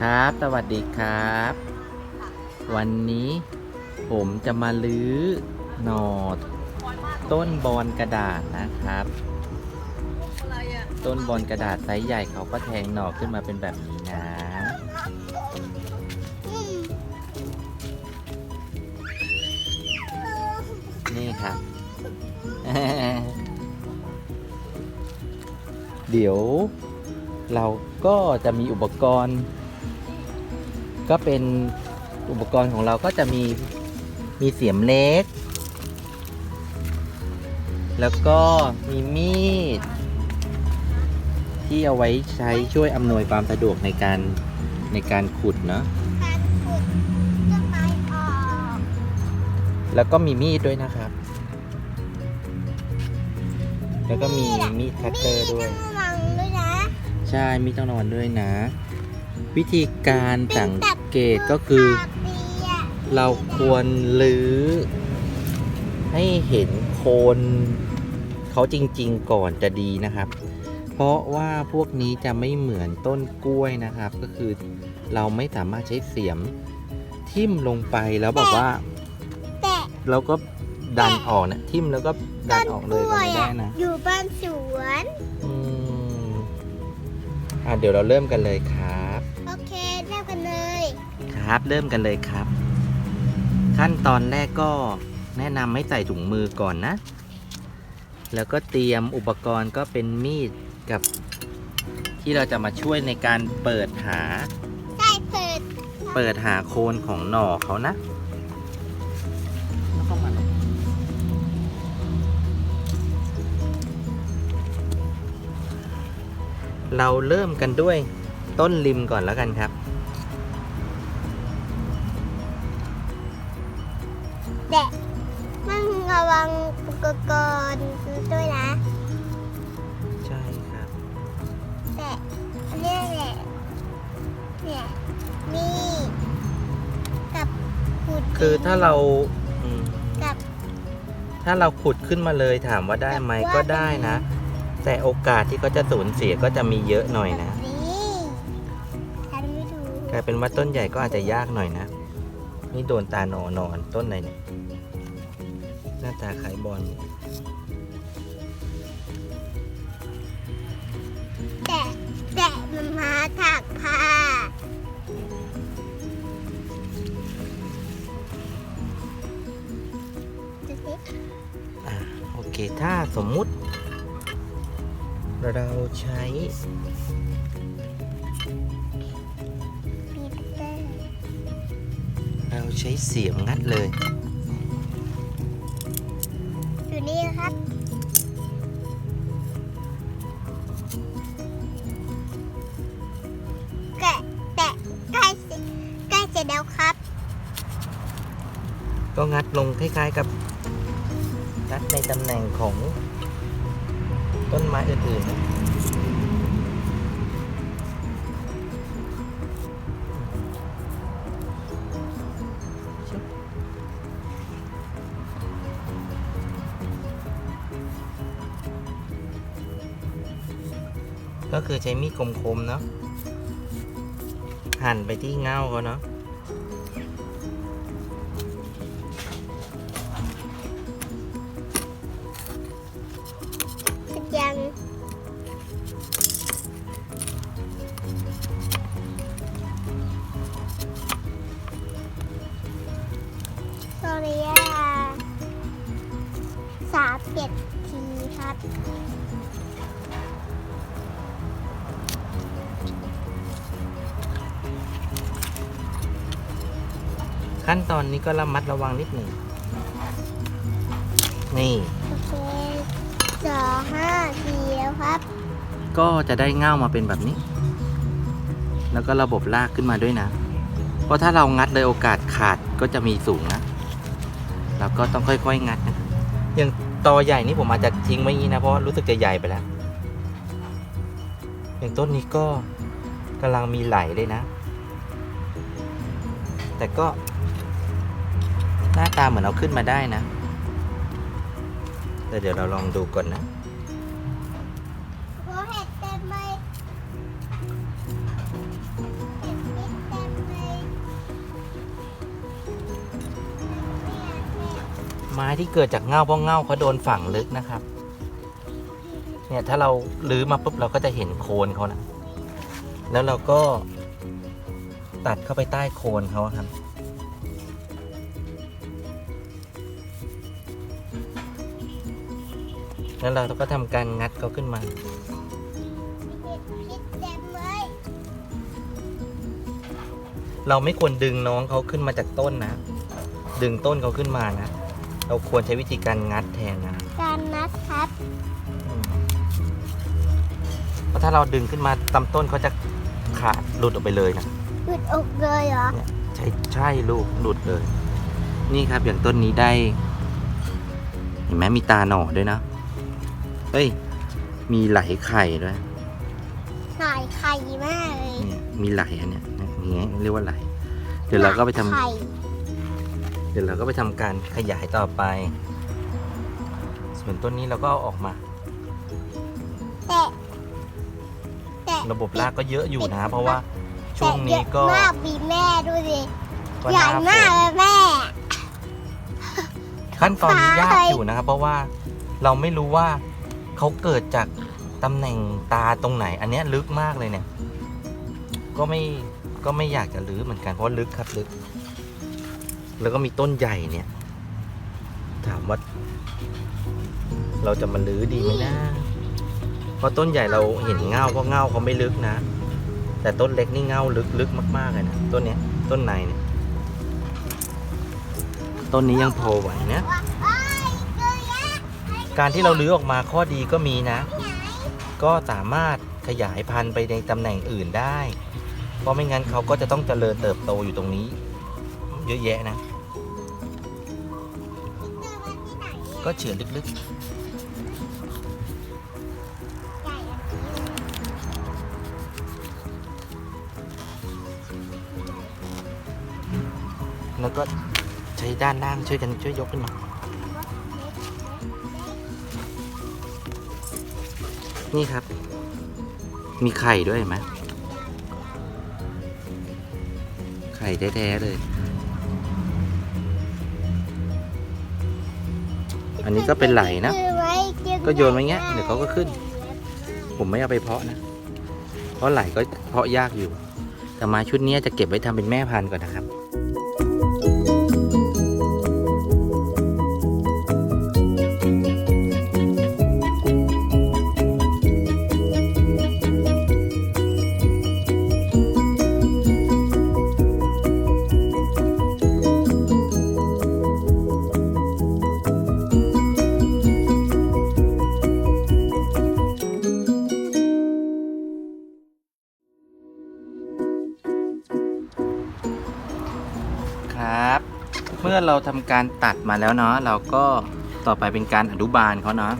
ครับ สวัสดีครับ วันนี้ผมจะมาลื้อหนอด ต้นบอนกระดาษนะครับ ต้นบอนกระดาษไซส์ใหญ่เขาก็แทงหน่อขึ้นมาเป็นแบบนี้นะ นี่ครับเดี๋ยวเราก็จะมีอุปกรณ์ ก็เป็นอุปกรณ์ของเราก็จะมีมีเสียมเล็ก แล้วก็มีมีด ที่เอาไว้ใช้ช่วยอำนวยความสะดวกในการในการขุดเนาะการขุดต้นไม้ออกแล้วก็มีมีดด้วยนะครับ แล้วก็มีมีดคัตเตอร์ด้วย ต้องระวังด้วยนะ ใช่มีต้องระวังด้วยนะ วิธีการสังเกตก็คือปากเปียกเราควรลื้อ ให้เห็นโคนเขาจริง ๆ ก่อนจะดีนะครับ เพราะว่าพวกนี้จะไม่เหมือนต้นกล้วยนะครับ ก็คือเราไม่สามารถใช้เสียมทิ่มลงไปแล้วบอกว่าแต่เราก็ดันออกนะทิ่มแล้วก็ดัต้นนออกกเลยล้ก็วยไม่ได้อะนะอยู่บ้านสวนอืมอะเดี๋ยวเราเริ่มกันเลยครับโอเคเริ่ม กันเลยครับ เริ่มกันเลยครับ ขั้นตอนแรกก็แนะนำให้ใส่ถุงมือก่อนนะ แล้วก็เตรียมอุปกรณ์ก็เป็นมีดกับที่เราจะมาช่วยในการเปิดหาได้เปิดเปิดหาโคนของหน่อเขานะแล้วก็มาเราเริ่มกันด้วยต้นริมก่อนแล้วกันครับ คือถ้าเราอืมกับถ้าเราขุดขึ้นมาเลยถามว่าได้ไหมก็ได้นะ แต่โอกาสที่เขาจะสูญเสียก็จะมีเยอะหน่อยนะ นี่ฉันไม่ดูกลายเป็นว่าต้นใหญ่ก็อาจจะยากหน่อยนะ นี่โดนตาหนอนอนต้นไหนเนี่ยหน้าตาคล้ายบอลแต่แต่มันมาถักผ้า เคถ้าสมมุติ เราใช้ปีเตอร์เราใช้เสียมงัดเลย อยู่นี่ครับแกะแตะใกล้เสร็จใกล้เสร็จแล้วครับ ก็งัดลงคล้ายๆกับัดในตำแหน่งของต้นไม้อื่นๆนะก็คือใช้มีดคมๆเนาะหั่นไปที่เงาเขาเนาะ ขั้นตอนนี้ก็ระมัดระวังนิดหนึ่ง นี่ โอเคสองห้าทีแล้วครับ ก็จะได้เง่ามาเป็นแบบนี้ แล้วก็ระบบลากขึ้นมาด้วยนะ เพราะถ้าเรางัดเลยโอกาสขาดก็จะมีสูงนะ เราก็ต้องค่อยๆงัดนะ อย่าง ตอใหญ่นี่ผมอาจจะทิ้งไว้อย่างนี้นะ เพราะรู้สึกจะใหญ่ไปแล้ว อย่างต้นนี้ก็กำลังมีไหลเลยนะ แต่ก็ หน้าตาเหมือนเอาขึ้นมาได้นะแต่เดี๋ยวเราลองดูก่อนนะ ไม้ที่เกิดจากเงาเพราะเงาเขาโดนฝังลึกนะครับ เนี่ยถ้าเราลื้อมาปุ๊บเราก็จะเห็นโคนเขานะ แล้วเราก็ตัดเข้าไปใต้โคนเขาครับแล้วเราก็ทำการงัดเขาขึ้นมาเราไม่ควรดึงน้องเขาขึ้นมาจากต้นนะ ดึงต้นเขาขึ้นมานะ เราควรใช้วิธีการงัดแทนนะการนัดครับอืมเพราะถ้าเราดึงขึ้นมาตำต้นเขาจะขาดหลุดออกไปเลยนะหยุดอกเลยเหรอใช่ใช่ลูกหลุดเลย นี่ครับอย่างต้นนี้ได้ เห็นไหมมีตาหน่อด้วยนะเฮ้ย มีไหลไข่ด้วยหน่ายไข่มากเลยเนี่ยมีไหลอันเนี้ยอย่างเงี้ยเรียกว่าไหล เดี๋ยวเราก็ไปทำ ไข่ เดี๋ยวเราก็ไปทำการขยายต่อไป ส่วนต้นนี้เราก็เอาออกมา แต่แต่ระบบรากก็เยอะอยู่นะ เพราะว่าช่วงนี้ก็แต่เยอะมากมีแม่ดูดิก็ใหญ่น้าฝมากนเลยแม่ ขั้นตอนนี้ยากตายอยู่นะครับ เพราะว่าเราไม่รู้ว่าเขาเกิดจากตำแหน่งตาตรงไหน อันเนี้ยลึกมากเลยเนี่ย ก็ไม่ก็ไม่อยากจะรื้อเหมือนกันเพราะลึกครับลึก แล้วก็มีต้นใหญ่เนี่ย ถามว่า เราจะมารื้อดีไหมนะเพราะต้นใหญ่เราเห็นเงาเพราะเงาเขาไม่ลึกนะ แต่ต้นเล็กนี่เงาลึกลึกมากๆเลยนะต้นเนี้ยต้นในเนี่ยต้นนี้ยังโผล่ไหวนะการที่เราลื้อออกมาข้อดีก็มีนะ ก็สามารถขยายพันธุ์ไปในตำแหน่งอื่นได้ เพราะไม่งั้นเขาก็จะต้องเจริญเติบโตอยู่ตรงนี้ เยอะแยะนะเจอมาที่ไหนเนี่ยก็เฉือนลึกใหญ่อันนี้ๆแล้วก็ใช้ด้านล่างช่วยกันช่วยยกขึ้นมา นี่ครับ มีไข่ด้วยเห็นไหมไข่แท้ ๆ เลย อันนี้ก็เป็นไหลนะ ก็โยนไว้เงี้ยเดี๋ยวเขาก็ขึ้น ผมไม่เอาไปเพาะนะ เพราะไหลก็เพาะยากอยู่ แต่มาชุดนี้จะเก็บไว้ทำเป็นแม่พันธุ์ก่อนนะครับ มื่อเราทำการตัดมาแล้วเนาะเราก็ต่อไปเป็นการอนุบาลเขาเนาะ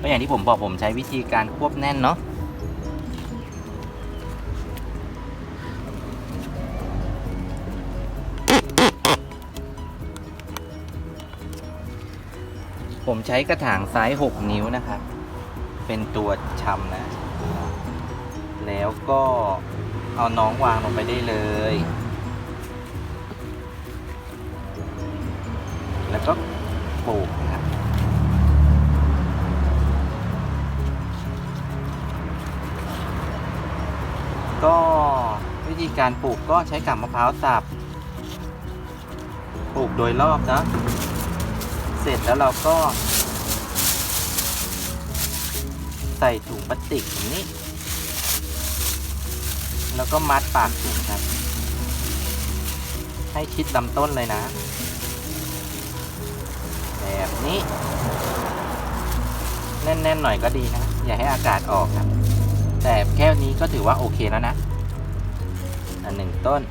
ก็อย่างที่ผมบอกผมใช้วิธีการควบแน่นเนาะผมใช้กระถางไซส์ 6 นิ้วนะครับ เป็นตัวชำนะ แล้วก็เอาน้องวางลงไปได้เลย ปลูกนะครับก็วิธีการปลูกก็ใช้กับมะพร้าวสับปลูกโดยรอบนะ เสร็จแล้วเราก็ ใส่ถุงพลาสติกอย่างนี้ แล้วก็มัดปากถุงครับ ให้ชิดลำต้นเลยนะ แบบนี้ แน่นๆหน่อยก็ดีนะ อย่าให้อากาศออกครับแต่แค่นี้ก็ถือว่าโอเคแล้วนะอันหนึ่งต้น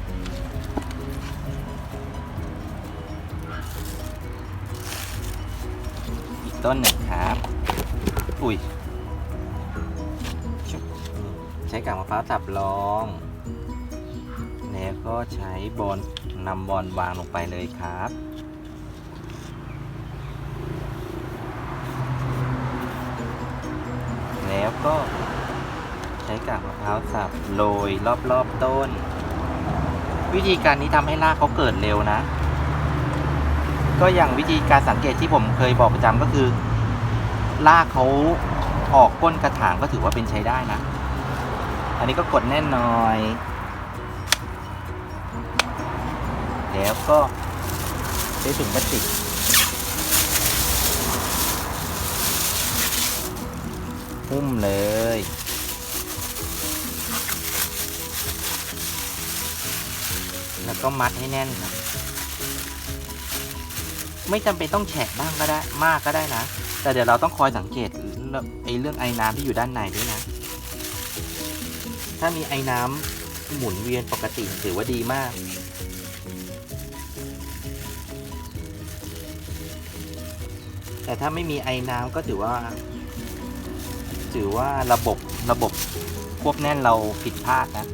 อีกต้นหนึ่งครับ อุ้ยใช้กากมะพร้าวสับรองแล้วก็ใช้บอลนำบอลวางลงไปเลยครับ ก็ใช้กากมะพร้าวสับโรยรอบๆต้น วิธีการนี้ทำให้รากเขาเกิดเร็วนะ ก็อย่างวิธีการสังเกตที่ผมเคยบอกประจำก็คือลากเขาออกก้นกระถางก็ถือว่าเป็นใช้ได้นะ อันนี้ก็กดแน่นหน่อย แล้วก็ใช้ถุงพลาสติก หุ้มเลย แล้วก็มัดให้แน่นครับ ไม่จำเป็นต้องแฉะบ้างก็ได้มากก็ได้นะ แต่เดี๋ยวเราต้องคอยสังเกตไอ้เรื่องไอ้น้ำที่อยู่ด้านในด้วยนะ ถ้ามีไอ้น้ำหมุนเวียนปกติถือว่าดีมากแต่ถ้าไม่มีไอ้น้ำก็ถือว่า ถือว่าระบบระบบควบแน่นเราผิดพลาดนะ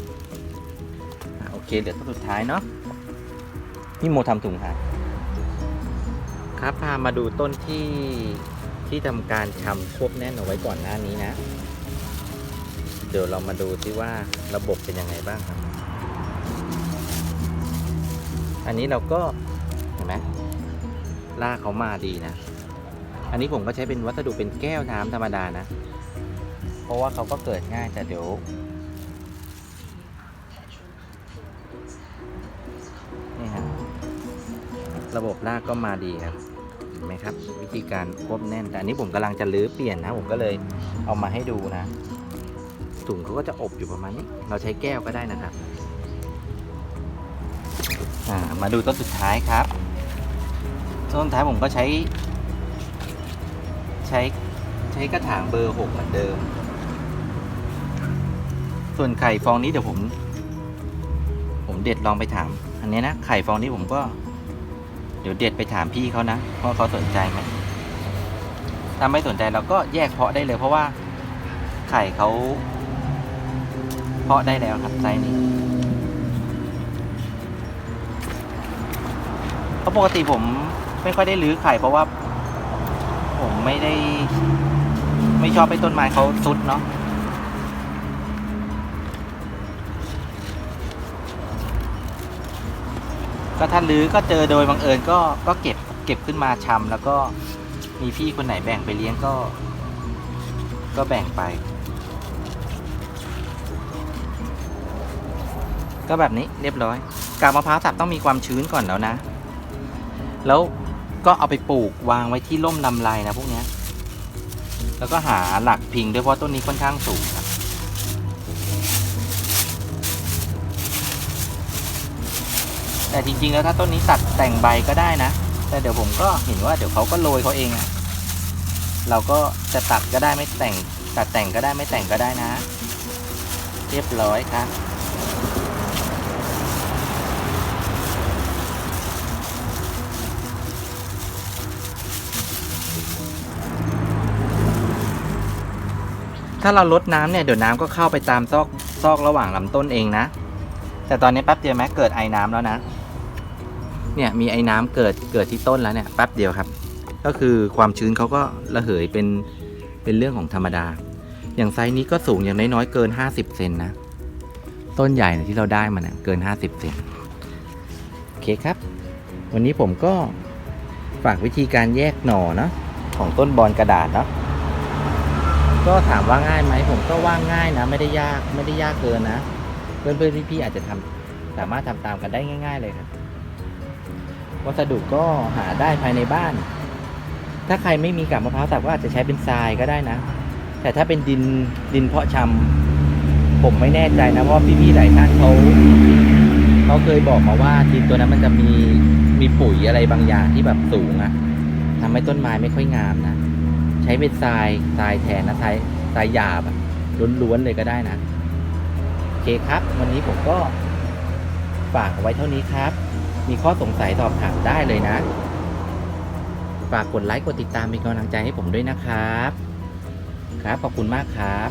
อะโอเคเดี๋ยวต้นสุดท้ายเนาะพี่โมทำถุงหายครับพามาดูต้นที่ที่ทำการชำควบแน่นเอาไว้ก่อนหน้านี้นะ เดี๋ยวเรามาดูซิว่าระบบเป็นยังไงบ้างครับ อันนี้เราก็เห็นไหมลากเขามาดีนะ อันนี้ผมก็ใช้เป็นวัสดุเป็นแก้วน้ำธรรมดานะเพ ราะว่าเขาก็เกิดง่ายแต่เดี๋ยว นี่ฮะระบบลากก็มาดีครับเห็นไหมครับ วิธีการควบแน่น แต่อันนี้ผมกำลังจะลื้อเปลี่ยนนะ ผมก็เลยเอามาให้ดูนะถุงเขาก็จะอบอยู่ประมาณนี้ เราใช้แก้วก็ได้นะครับมาดูต้นสุดท้ายครับ ต้นสุดท้ายผมก็ใช้ ใช้ใช้กระถางเบอร์หกเหมือนเดิม ส่วนไข่ฟองนี้เดี๋ยวผม ผมเด็ดลองไปถาม อันนี้นะไข่ฟองนี้ผมก็ เดี๋ยวเด็ดไปถามพี่เขานะว่าเขาสนใจไหมถ้าไม่สนใจเราก็แยกเพาะได้เลย เพราะว่าไข่เขาเพาะได้แล้วครับไซส์นี้เพราะปกติผมไม่ค่อยได้รื้อไข่เพราะว่า ผมไม่ได้ ไม่ชอบไปต้นไม้เขาซุดเนาะ ก็ถ้าลื้อก็เจอโดยบังเอิญก็ก็เก็บเก็บขึ้นมาชำแล้วก็มีพี่คนไหนแบ่งไปเลี้ยงก็ ก็แบ่งไป ก็แบบนี้เรียบร้อย กาบมะพร้าวสับต้องมีความชื้นก่อนแล้วนะ แล้วก็เอาไปปลูกวางไว้ที่ร่มลำไรนะพวกนี้แล้วก็หาหลักพิงด้วยเพราะต้นนี้ค่อนข้างสูงครั แต่จริงๆแล้วถ้าต้นนี้ตัดแต่งใบก็ได้นะ แต่เดี๋ยวผมก็เห็นว่าเดี๋ยวเขาก็โรยเขาเองอะเราก็จะตัดก็ได้ไม่แต่ง ตัดแต่งก็ได้ไม่แต่งก็ได้นะ เรียบร้อยครับถ้าเราลดน้ำเนี่ยเดี๋ยวน้ำก็เข้าไปตามซอกซอกระหว่างลำต้นเองนะ แต่ตอนนี้แป๊บเดียวแม้เกิดไอ้น้ำแล้วนะ เนี่ยมีไอ้น้ำเกิดเกิดที่ต้นแล้วเนี่ยแป๊บเดียวครับ ก็คือความชื้นเขาก็ระเหยเป็นเป็นเรื่องของธรรมดา อย่างไซส์นี้ก็สูงอย่างน้อยๆเกิน 50เซนนะ ต้นใหญ่เนี่ยที่เราได้มาเนี่ยเกิน 50เซนโอเคครับ วันนี้ผมก็ฝากวิธีการแยกหน่อเนาะของต้นบอลกระดาษเนาะก็ถามว่าง่ายไหมผมก็ว่าง่ายนะ ไม่ได้ยากไม่ได้ยากเกินนะ เพื่อนๆพี่ๆอาจจะทำสามารถทำตามกันได้ง่าย ๆ เลยครับ วัสดุก็หาได้ภายในบ้าน ถ้าใครไม่มีกับมะพร้าวสับก็อาจจะใช้เป็นทรายก็ได้นะ แต่ถ้าเป็นดินดินเพาะชำผมไม่แน่ใจนะเพราะพี่ๆหลายท่านเขาเขาเคยบอกมาว่าดินตัวนั้นมันจะมีมีปุ๋ยอะไรบางอย่างที่แบบสูงอะทำให้ต้นไม้ไม่ค่อยงามนะใช้เป็นทรายทรายแทนนะทรายทรายหยาบอะล้วนๆเลยก็ได้นะโอเคครับ วันนี้ผมก็ฝากไว้เท่านี้ครับ มีข้อสงสัยสอบถามได้เลยนะ ฝากกดไลค์กดติดตามเป็นกำลังใจให้ผมด้วยนะครับ ครับขอบคุณมากครับ